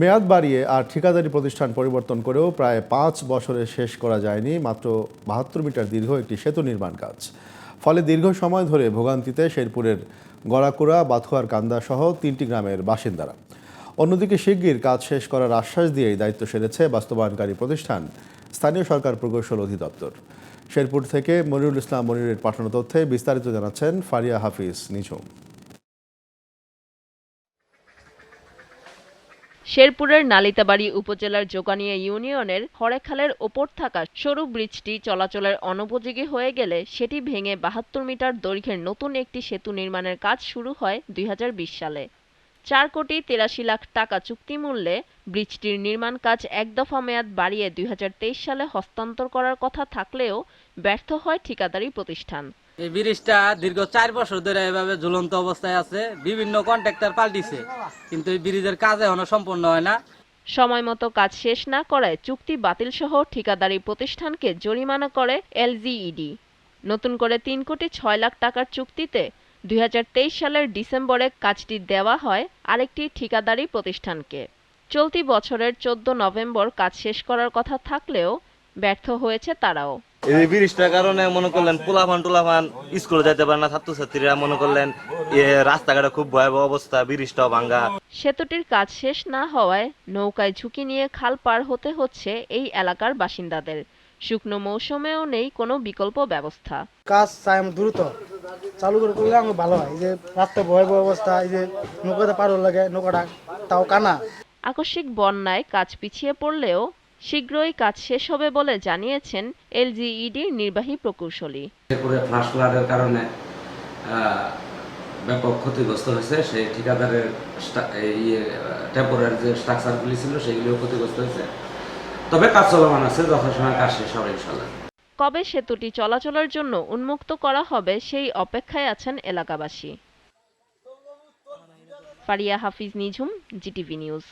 মেয়াদ বাড়িয়ে আর ঠিকাদারি প্রতিষ্ঠান পরিবর্তন করেও প্রায় পাঁচ বছরে শেষ করা যায়নি, মাত্র বাহাত্তর মিটার দীর্ঘ একটি সেতু নির্মাণ কাজ। ফলে দীর্ঘ সময় ধরে ভোগান্তিতে শেরপুরের গড়াকুড়া, বাথুয়ার, কান্দা সহ তিনটি গ্রামের বাসিন্দারা। অন্যদিকে শিগগির কাজ শেষ করার আশ্বাস দিয়েই দায়িত্ব সেরেছে বাস্তবায়নকারী প্রতিষ্ঠান, স্থানীয় সরকার প্রকৌশল অধিদপ্তর। শেরপুর থেকে মনিরুল ইসলাম মনিরের পাঠানো তথ্যে বিস্তারিত জানাচ্ছেন ফারিয়া হাফিজ নিঝুম। শেরপুরের নালিতাবাড়ি উপজেলার জোগানিয়া ইউনিয়নের হরেখালের ওপর থাকা সরু ব্রিজটি চলাচলের অনুপযোগী হয়ে গেলে সেটি ভেঙে বাহাত্তর মিটার দৈর্ঘ্যের নতুন একটি সেতু নির্মাণের কাজ শুরু হয় দুই হাজার বিশ সালে। চার কোটি তেরাশি লাখ টাকা চুক্তিমূল্যে ব্রিজটির নির্মাণ কাজ এক দফা মেয়াদ বাড়িয়ে দুই হাজার তেইশ সালে হস্তান্তর করার কথা থাকলেও ব্যর্থ হয় ঠিকাদারি প্রতিষ্ঠান। এই ব্রিজটা দীর্ঘ চার বছর ধরে এভাবে ঝুলন্ত অবস্থায় আছে। বিভিন্ন কন্ট্রাক্টর পাল্টিছে, কিন্তু এই ব্রিজের কাজ এখনও সম্পূর্ণ হয় না। সময় মতো কাজ শেষ না করায় চুক্তি বাতিল সহ ঠিকাদারি প্রতিষ্ঠানকে জরিমানা করে এলজিইডি নতুন করে তিন কোটি ছয় লাখ টাকার চুক্তিতে দুই হাজার তেইশ সালের ডিসেম্বরে কাজটি দেওয়া হয় আরেকটি ঠিকাদারি প্রতিষ্ঠানকে। চলতি বছরের চোদ্দ নভেম্বর কাজ শেষ করার কথা থাকলেও ব্যর্থ হয়েছে তারাও। এই ব্রিজটার কারণে মনে করলেন পোলাফান টুলাফান স্কুলে যেতে পারে না ছাত্রছাত্রীরা মনে করলেন রাস্তাঘাটে খুব ভয়াবহ অবস্থা ব্রিজটাও ভাঙ্গা। সেতুটির কাজ শেষ না হওয়ায় নৌকায় ঝুঁকি নিয়ে খাল পার হতে হচ্ছে এই এলাকার বাসিন্দাদের। শুকনো মৌসুমেও নেই কোনো বিকল্প ব্যবস্থা। কাজ চাই আমি দ্রুত। চালু করে করলে আমার ভালো হয়। যে রাস্তা ভয়াবহ অবস্থা এই যে নৌকাতে পার লাগে নৌকাটা তাও কানা। আকস্মিক বন্যায় কাজ পিছিয়ে পড়লেও শীঘ্রই কাজ শেষ হবে বলে জানিয়েছেন এলজিইডির নির্বাহী প্রকৌশলী। ফ্লাশ ফ্লাডের কারণে ব্যাপক ক্ষতিগ্রস্ত হয়েছে। সেই ঠিকাদারের ইয়ে টেম্পোরারি যে স্ট্রাকচারগুলি ছিল সেগুলিও ক্ষতিগ্রস্ত হয়েছে। তবে কাজ চলমান আছে যথাসময় কাজ শেষ হবে ইনশাল্লাহ কবে সেতুটি চলাচলের জন্য উন্মুক্ত করা হবে সেই অপেক্ষায় আছেন এলাকাবাসী। Faria Hafiz Nijhum GTV news.